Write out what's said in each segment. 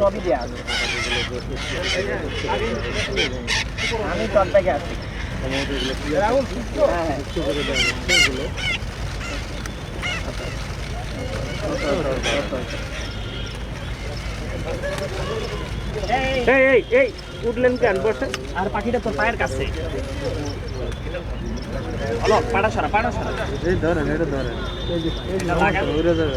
সবই দেওয়া আছে। আমি চলটাকে আছি হ্যাঁ, হ্যাঁ। এই, এই এই উঠলেন কেন? বসে। আর পাখিটা তোর পায়ের কাছে। হলো পাড়া সরা পাড়া সরা। এই ধরেন এটা ধরেন। এটা লাগা। উড়ে যাবে।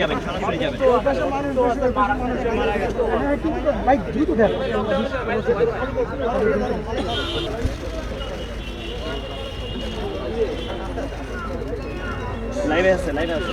যাবেন সরাসরি যাবেন লাইভে আছে লাইভে আছে।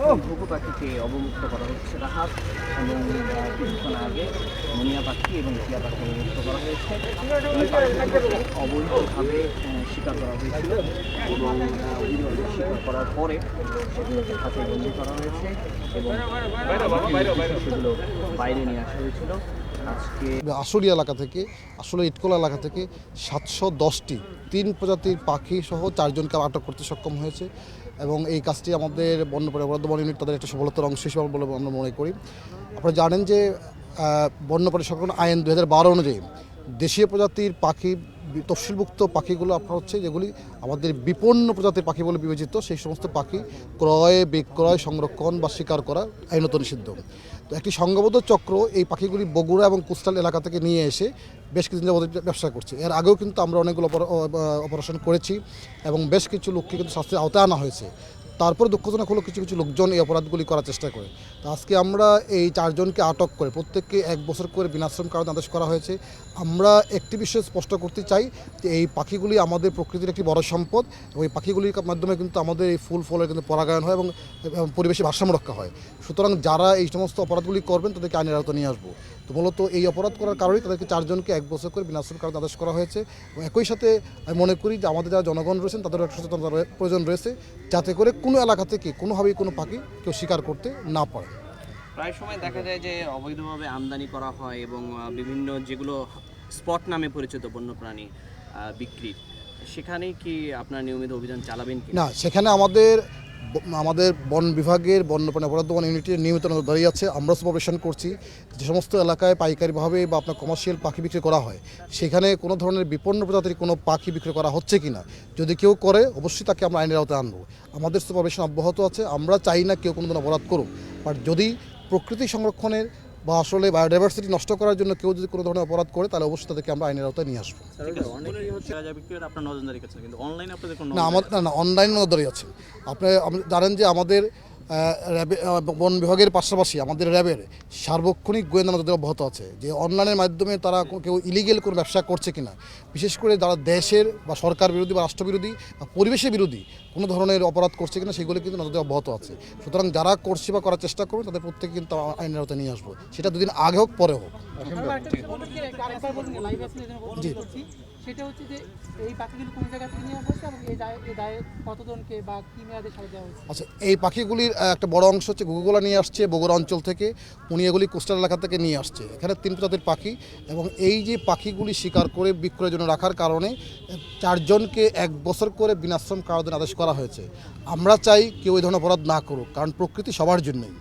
ঘুঘু পাখিকে অবমুক্ত করা হচ্ছে রাহাত এবং কিছুক্ষণ আগে মুনিয়া পাখি এবং টিয়া পাখি অবমুক্ত করা হয়েছে। অবৈধভাবে শিকার করা হয়েছিল এবং শিকার করার পরে সেগুলোকে হাতে বন্দি করা হয়েছে এবং সেগুলো বাইরে নিয়ে আসা হয়েছিল। আজকে আসরিয়া এলাকা থেকে, আসলে ইটকলা এলাকা থেকে সাতশো দশটি তিন প্রজাতির পাখি সহ চারজনকে আটক করতে সক্ষম হয়েছে। এবং এই কাজটি আমাদের বন্য বর্ধমান ইউনিট তাদের একটা সফলতার অংশ হিসেবে বলে আমরা মনে করি। আপনারা জানেন যে বন্য সংরক্ষণ আইন দু হাজার বারো অনুযায়ী দেশীয় প্রজাতির পাখি তফসিলভুক্ত পাখিগুলো আপনার হচ্ছে যেগুলি আমাদের বিপন্ন প্রজাতির পাখি বলে বিবেচিত, সেই সমস্ত পাখি ক্রয়, বিক্রয়, সংরক্ষণ বা শিকার করা আইনত নিষিদ্ধ। তো একটি সংঘবদ্ধ চক্র এই পাখিগুলি বগুড়া এবং কুস্তাল এলাকা থেকে নিয়ে এসে বেশ কিছুদিন যাবত ব্যবসা করছে। এর আগেও কিন্তু আমরা অনেকগুলো অপারেশন করেছি এবং বেশ কিছু লোককে কিন্তু শাস্তির আওতায় আনা হয়েছে। তারপর দুঃখজনক হলো কিছু কিছু লোকজন এই অপরাধগুলি করার চেষ্টা করে। তো আজকে আমরা এই চারজনকে আটক করে, প্রত্যেককে এক বছর করে বিনাশ্রম কারণ আদেশ করা হয়েছে। আমরা একটি বিষয় স্পষ্ট করতে চাই যে এই পাখিগুলি আমাদের প্রকৃতির একটি বড় সম্পদ এবং এই পাখিগুলির মাধ্যমে কিন্তু আমাদের এই ফুল ফলের কিন্তু পরাগায়ন হয় এবং পরিবেশে ভারসাম্য রক্ষা হয়। সুতরাং যারা এই সমস্ত অপরাধগুলি করবেন, তাদেরকে আইনের আওতা নিয়ে আসব। তো মূলত এই অপরাধ করার কারণেই তাদেরকে চারজনকে এক বছর করে বিনাশ্রম কারণ আদেশ করা হয়েছে। এবং একই সাথে আমি মনে করি যে আমাদের যারা জনগণ রয়েছেন তাদেরও একটা সচেতনতা প্রয়োজন রয়েছে যাতে করে কোনো এলাকা থেকে কোনোভাবেই কোনো পাখি কেউ শিকার করতে না পারে। প্রায় সময় দেখা যায় যে অবৈধভাবে আমদানি করা হয় এবং বিভিন্ন যেগুলো স্পট নামে পরিচিত বন্যপ্রাণী আহ, বিক্রির সেখানে কি আপনার নিয়মিত অভিযান চালাবেন না সেখানে আমাদের আমাদের বন বিভাগের বন্যপ্রাণী অপরাধ বন ইউনিটের নিয়মিত দাঁড়িয়ে আছে। আমরা সুপারভিশন করছি। যে সমস্ত এলাকায় পাইকারিভাবে বা আপনার কমার্শিয়াল পাখি বিক্রি করা হয়, সেখানে কোনো ধরনের বিপন্ন প্রজাতির কোনো পাখি বিক্রি করা হচ্ছে কি না যদি কেউ করে, অবশ্যই তাকে আমরা আইনের আওতায় আনব। আমাদের সুপারভিশন অব্যাহত আছে। আমরা চাই না কেউ কোনো ধরনের অপরাধ করুক। বাট যদি প্রকৃতি সংরক্ষণের বা আসলে বায়োডাইভার্সিটি নষ্ট করার জন্য কেউ যদি কোনো ধরনের অপরাধ করে তাহলে অবশ্যই তাদেরকে আমরা আইনের আওতায় নিয়ে আসব। না আমাদের না না অনলাইন নজরদারি আছে। আপনি জানেন যে আমাদের বন বিভাগের পাশাপাশি আমাদের র্যাবের সার্বক্ষণিক গোয়েন্দা নজরদারি অব্যাহত আছে যে অনলাইনের মাধ্যমে তারা কেউ ইলিগেল কোনো ব্যবসা করছে কিনা। বিশেষ করে যারা দেশের বা সরকার বিরোধী বা রাষ্ট্রবিরোধী বা পরিবেশের বিরোধী কোনো ধরনের অপরাধ করছে কিনা সেগুলো কিন্তু নজরদারি অব্যাহত আছে। সুতরাং যারা করছে বা করার চেষ্টা করবে তাদের প্রত্যেকে কিন্তু আইনের আওতায় নিয়ে আসব। সেটা দুদিন আগে হোক পরে হোক। জি। সেটা হচ্ছে যে এই পাখিগুলো কোন জায়গা থেকে নেওয়া হয়েছে এবং এই দায়ে দায়ে কতজনকে বা কি মেয়াদে ছাড় দেওয়া হয়েছে? আচ্ছা এই পাখিগুলির একটা বড় অংশ হচ্ছে গুগুগোলা নিয়ে আসছে, বগুড়া অঞ্চল থেকে। উনি এগুলি কোস্টাল এলাকা থেকে নিয়ে আসছে। এখানে তিন প্রজাতির পাখি এবং এই যে পাখিগুলি শিকার করে বিক্রয়ের জন্য রাখার কারণে, চারজনকে এক বছর করে বিনাশ্রম কারাদণ্ড আদেশ করা হয়েছে। আমরা চাই কেউ এই ধরনের অপরাধ না করুক, কারণ প্রকৃতি সবার জন্যই।